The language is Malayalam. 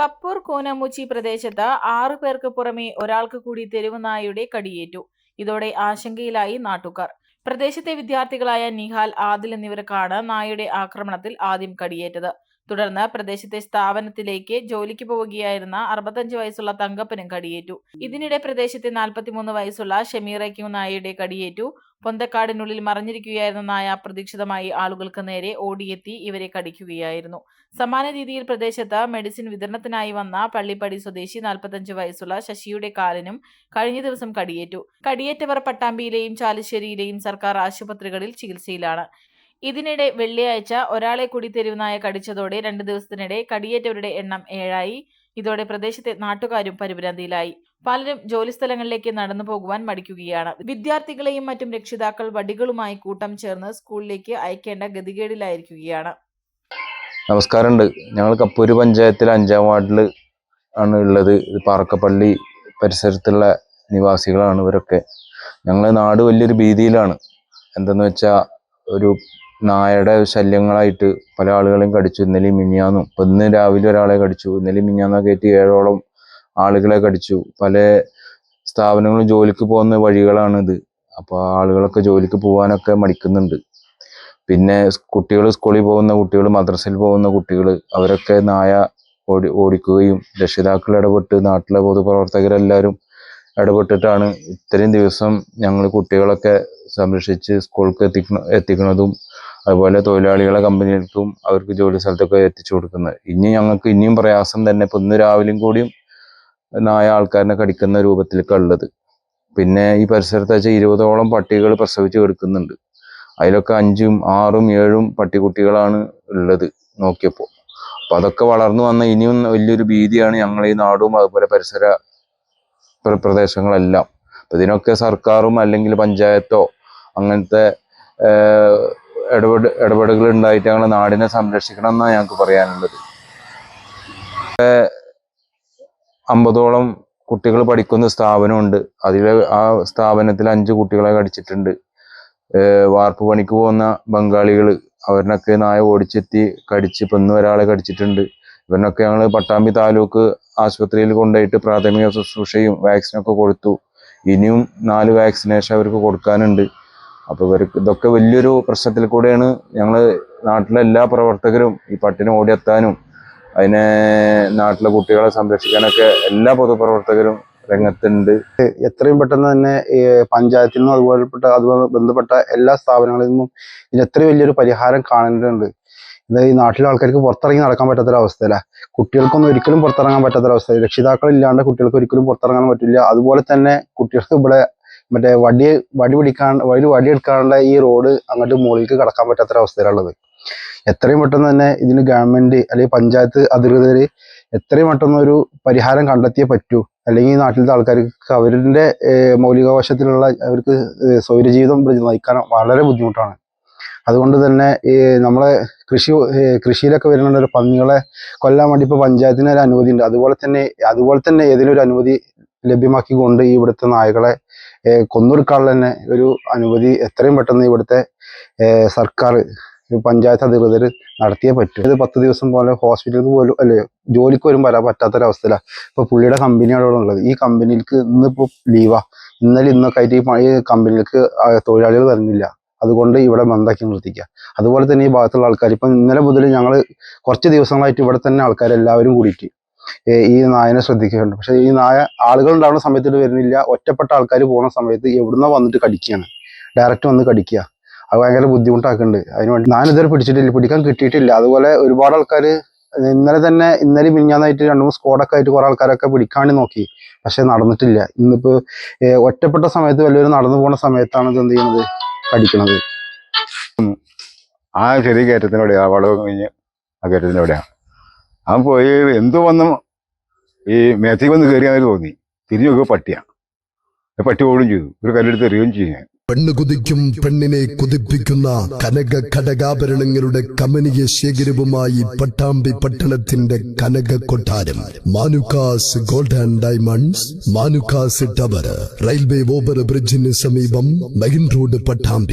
കപ്പൂർ കൂനമുച്ചി പ്രദേശത്ത് ആറു പേർക്ക് പുറമെ ഒരാൾക്ക് കൂടി തെരുവുനായയുടെ കടിയേറ്റു. ഇതോടെ ആശങ്കയിലായി നാട്ടുകാർ. പ്രദേശത്തെ വിദ്യാർത്ഥികളായ നിഹാൽ ആദിൽ എന്നിവർക്കാണ് നായയുടെ ആക്രമണത്തിൽ ആദ്യം കടിയേറ്റത്. തുടർന്ന് പ്രദേശത്തെ സ്ഥാപനത്തിലേക്ക് ജോലിക്ക് പോവുകയായിരുന്ന അറുപത്തഞ്ച് വയസ്സുള്ള തങ്കപ്പനും കടിയേറ്റു. ഇതിനിടെ പ്രദേശത്തെ നാൽപ്പത്തിമൂന്ന് വയസ്സുള്ള ഷമീറയ്ക്കും നായയുടെ കടിയേറ്റു. പൊന്തക്കാടിനുള്ളിൽ മറഞ്ഞിരിക്കുകയായിരുന്ന നായ അപ്രതീക്ഷിതമായി ആളുകൾക്ക് നേരെ ഓടിയെത്തി ഇവരെ കടിക്കുകയായിരുന്നു. സമാന രീതിയിൽ പ്രദേശത്ത് മെഡിസിൻ വിതരണത്തിനായി വന്ന പള്ളിപ്പടി സ്വദേശി നാൽപ്പത്തഞ്ച് വയസ്സുള്ള ശശിയുടെ കാലിനും കഴിഞ്ഞ ദിവസം കടിയേറ്റു. കടിയേറ്റവർ പട്ടാമ്പിയിലെയും ചാലശ്ശേരിയിലെയും സർക്കാർ ആശുപത്രികളിൽ ചികിത്സയിലാണ്. ഇതിനിടെ വെള്ളിയാഴ്ച ഒരാളെ കൂടി തെരുവുനായ കടിച്ചതോടെ രണ്ട് ദിവസത്തിനിടെ കടിയേറ്റവരുടെ എണ്ണം ഏഴായി. ഇതോടെ പ്രദേശത്തെ നാട്ടുകാരും പരിഭ്രാന്തിയിലായി പലരും ജോലിസ്ഥലങ്ങളിലേക്ക് നടന്നു പോകുവാൻ മടിക്കുകയാണ്. വിദ്യാർത്ഥികളെയും മറ്റും രക്ഷിതാക്കൾ വടികളുമായി കൂട്ടം ചേർന്ന് സ്കൂളിലേക്ക് അയക്കേണ്ട ഗതികേടിലായിരിക്കുകയാണ്. നമസ്കാരമുണ്ട്. ഞങ്ങൾ കപ്പൂര് പഞ്ചായത്തിൽ അഞ്ചാം വാർഡിൽ ആണ് ഉള്ളത്. പാറക്കപ്പള്ളി പരിസരത്തുള്ള നിവാസികളാണ് ഇവരൊക്കെ. ഞങ്ങൾ നാട് വലിയൊരു ഭീതിയിലാണ്. എന്തെന്ന് വെച്ചാൽ ഒരു നായയുടെ ശല്യങ്ങളായിട്ട് പല ആളുകളെയും കടിച്ചു. ഇന്നലെയും മിനിയാന്നും ഇപ്പം ഇന്ന് രാവിലെ ഒരാളെ കടിച്ചു. ഇന്നലെയും മിനിയാന്നൊക്കെ ആയിട്ട് ഏഴോളം ആളുകളെ കടിച്ചു. പല സ്ഥാപനങ്ങളും ജോലിക്ക് പോകുന്ന വഴികളാണ് ഇത് അപ്പോൾ ആളുകളൊക്കെ ജോലിക്ക് പോകാനൊക്കെ മടിക്കുന്നുണ്ട്. പിന്നെ കുട്ടികൾ സ്കൂളിൽ പോകുന്ന കുട്ടികൾ മദ്രസയിൽ പോകുന്ന കുട്ടികൾ അവരൊക്കെ നായ ഓടി ഓടിക്കുകയും രക്ഷിതാക്കൾ ഇടപെട്ട് നാട്ടിലെ പൊതുപ്രവർത്തകരെല്ലാവരും ഇടപെട്ടിട്ടാണ് ഇത്രയും ദിവസം ഞങ്ങൾ കുട്ടികളൊക്കെ സംരക്ഷിച്ച് സ്കൂൾക്ക് എത്തിക്കണ എത്തിക്കുന്നതും അതുപോലെ തൊഴിലാളികളെ കമ്പനികൾക്കും അവർക്ക് ജോലി സ്ഥലത്തൊക്കെ എത്തിച്ചു കൊടുക്കുന്നത്. ഇനി ഞങ്ങൾക്ക് ഇനിയും പ്രയാസം തന്നെ ഇപ്പം ഇന്ന് രാവിലെയും കൂടിയും നായ ആൾക്കാരനെ കടിക്കുന്ന രൂപത്തിലൊക്കെ ഉള്ളത്. പിന്നെ ഈ പരിസരത്ത് വെച്ചാൽ ഇരുപതോളം പട്ടികൾ പ്രസവിച്ച് കിടക്കുന്നുണ്ട്. അതിലൊക്കെ അഞ്ചും ആറും ഏഴും പട്ടിക്കുട്ടികളാണ് ഉള്ളത് നോക്കിയപ്പോൾ അപ്പം അതൊക്കെ വളർന്നു വന്ന ഇനിയും വലിയൊരു ഭീതിയാണ് ഞങ്ങൾ ഈ നാടും അതുപോലെ പരിസര പ്ര- പ്രദേശങ്ങളെല്ലാം. അപ്പം ഇതിനൊക്കെ സർക്കാരും അല്ലെങ്കിൽ പഞ്ചായത്തോ അങ്ങനത്തെ ഇടപെട ഇടപെടലുകൾ ഉണ്ടായിട്ട് ഞങ്ങൾ നാടിനെ സംരക്ഷിക്കണം എന്നാണ് ഞങ്ങൾക്ക് പറയാനുള്ളത്. അമ്പതോളം കുട്ടികൾ പഠിക്കുന്ന സ്ഥാപനമുണ്ട്. അതിൽ ആ സ്ഥാപനത്തിൽ അഞ്ച് കുട്ടികളെ കടിച്ചിട്ടുണ്ട്. വാർപ്പ് പണിക്ക് പോകുന്ന ബംഗാളികൾ അവരിനൊക്കെ നായ ഓടിച്ചെത്തി കടിച്ച് പെന്ന് ഒരാളെ കടിച്ചിട്ടുണ്ട്. ഇവരിനൊക്കെ ഞങ്ങൾ പട്ടാമ്പി താലൂക്ക് ആശുപത്രിയിൽ കൊണ്ടുപോയിട്ട് പ്രാഥമിക ശുശ്രൂഷയും വാക്സിനൊക്കെ കൊടുത്തു. ഇനിയും നാല് വാക്സിനേഷൻ അവർക്ക് കൊടുക്കാനുണ്ട്. അപ്പോൾ ഇവർക്ക് ഇതൊക്കെ വലിയൊരു പ്രശ്നത്തിൽ കൂടെയാണ് ഞങ്ങൾ നാട്ടിലെ എല്ലാ പ്രവർത്തകരും ഈ പട്ടിനെ ഓടിയെത്താനും അതിനെ നാട്ടിലെ കുട്ടികളെ സംരക്ഷിക്കാനൊക്കെ എല്ലാ പൊതുപ്രവർത്തകരും രംഗത്തുണ്ട്. എത്രയും പെട്ടെന്ന് തന്നെ പഞ്ചായത്തിൽ നിന്നും അതുപോലെപ്പെട്ട അതുപോലെ ബന്ധപ്പെട്ട എല്ലാ സ്ഥാപനങ്ങളിൽ നിന്നും ഇതിന് എത്രയും വലിയൊരു പരിഹാരം കാണേണ്ടതുണ്ട്. ഇത് ഈ നാട്ടിലെ ആൾക്കാർക്ക് പുറത്തിറങ്ങി നടക്കാൻ പറ്റാത്തൊരവസ്ഥയല്ല? കുട്ടികൾക്കൊന്നും ഒരിക്കലും പുറത്തിറങ്ങാൻ പറ്റാത്തൊരവസ്ഥ. രക്ഷിതാക്കളില്ലാണ്ട് കുട്ടികൾക്ക് ഒരിക്കലും പുറത്തിറങ്ങാൻ പറ്റില്ല. അതുപോലെ തന്നെ കുട്ടികൾക്ക് ഇവിടെ മറ്റേ വടി വടി പിടിക്കാൻ വഴി വടിയെടുക്കാനുള്ള ഈ റോഡ് അങ്ങോട്ട് മുകളിലേക്ക് കടക്കാൻ പറ്റാത്ത അവസ്ഥയിലുള്ളത് എത്രയും പെട്ടെന്ന് തന്നെ ഇതിന് ഗവൺമെന്റ് അല്ലെങ്കിൽ പഞ്ചായത്ത് അധികൃതർ എത്രയും പെട്ടെന്ന് ഒരു പരിഹാരം കണ്ടെത്തിയേ പറ്റൂ. അല്ലെങ്കിൽ നാട്ടിലത്തെ ആൾക്കാർക്ക് അവരുടെ മൗലികാവശത്തിലുള്ള അവർക്ക് സൗരജീവിതം നയിക്കാൻ വളരെ ബുദ്ധിമുട്ടാണ്. അതുകൊണ്ട് തന്നെ ഈ നമ്മളെ കൃഷി കൃഷിയിലൊക്കെ വരുന്ന ഒരു പന്നികളെ കൊല്ലാൻ വേണ്ടി ഇപ്പോൾ പഞ്ചായത്തിന് ഒരു അനുമതി ഉണ്ട് അതുപോലെ തന്നെ അതുപോലെ തന്നെ ഏതെങ്കിലും ഒരു അനുമതി ലഭ്യമാക്കിക്കൊണ്ട് ഈ ഇവിടുത്തെ നായകളെ കൊന്നൊടുക്കാനുള്ള തന്നെ ഒരു അനുമതി എത്രയും പെട്ടെന്ന് ഇവിടുത്തെ സർക്കാർ പഞ്ചായത്ത് അധികൃതർ നടത്തിയേ പറ്റൂ. ഇത് പത്ത് ദിവസം പോലെ ഹോസ്പിറ്റലിൽ പോലും അല്ലെ ജോലിക്ക് പോലും വരാൻ പറ്റാത്തൊരവസ്ഥയിലാണ് ഇപ്പൊ പുള്ളിയുടെ കമ്പനിയാണ് ഇവിടെ ഉള്ളത്. ഈ കമ്പനിക്ക് ഇന്നിപ്പോ ലീവാ ഇന്നലെ ഇന്നൊക്കെ ആയിട്ട് ഈ കമ്പനിക്ക് തൊഴിലാളികൾ വരുന്നില്ല. അതുകൊണ്ട് ഇവിടെ ബന്ധാക്കി നിർത്തിക്കുക അതുപോലെ തന്നെ ഈ ഭാഗത്തുള്ള ആൾക്കാർ ഇപ്പം ഇന്നലെ മുതൽ ഞങ്ങൾ കുറച്ച് ദിവസങ്ങളായിട്ട് ഇവിടെ തന്നെ ആൾക്കാരെല്ലാവരും കൂടിയിട്ട് ഈ നായനെ ശ്രദ്ധിക്കുന്നുണ്ട് പക്ഷെ ഈ നായ ആളുകൾ ഉണ്ടാവുന്ന സമയത്ത് വരുന്നില്ല. ഒറ്റപ്പെട്ട ആൾക്കാർ പോകുന്ന സമയത്ത് എവിടുന്നോ വന്നിട്ട് കടിക്കുകയാണ് ഡയറക്റ്റ് വന്ന് കടിക്കുക അത് ഭയങ്കര ബുദ്ധിമുട്ടാക്കുന്നുണ്ട് അതിനുവേണ്ടി ഇതുവരെ പിടിച്ചിട്ടില്ല. പിടിക്കാൻ കിട്ടിയിട്ടില്ല. അതുപോലെ ഒരുപാട് ആൾക്കാർ ഇന്നലെ തന്നെ ഇന്നലെ മിനിഞ്ഞാന്നായിട്ട് രണ്ട് മൂന്ന് ആയിട്ട് കുറെ ആൾക്കാരൊക്കെ പിടിക്കാണ്ട് നോക്കി. പക്ഷെ നടന്നിട്ടില്ല. ഇന്നിപ്പോ ഒറ്റപ്പെട്ട സമയത്ത് വലിയൊരു നടന്നു പോകുന്ന സമയത്താണ് ഇത് എന്ത് ചെയ്യുന്നത്? കടിക്കണത്. ആ ചെറിയ കയറ്റത്തിനോടെയാ വളവ് കഴിഞ്ഞ് ആ കയറ്റത്തിനോടെയാണ് അവൻ പോയി എന്തോ വന്നു ഈ മേത്തേക്ക് വന്ന് കയറിയാന്ന് തോന്നി. തിരിഞ്ഞു നോക്കുക പട്ടിയാണ് പട്ടി ഓടും ചെയ്തു. ഒരു കല്ലെടുത്ത് എറിയുകയും ചെയ്യും ഞാൻ. പെണ്ണ് കുതിക്കും പെണ്ണിനെ കുതിപ്പിക്കുന്ന കനക ഘടകാഭരണങ്ങളുടെ കമനീയ ശേഖരവുമായി പട്ടാമ്പി പട്ടണത്തിന്റെ കനക കൊട്ടാരം. Manukkas gold and diamonds Manukkas tower railway over ബ്രിഡ്ജിന് സമീപം മെയിൻ റോഡ് പട്ടാമ്പി.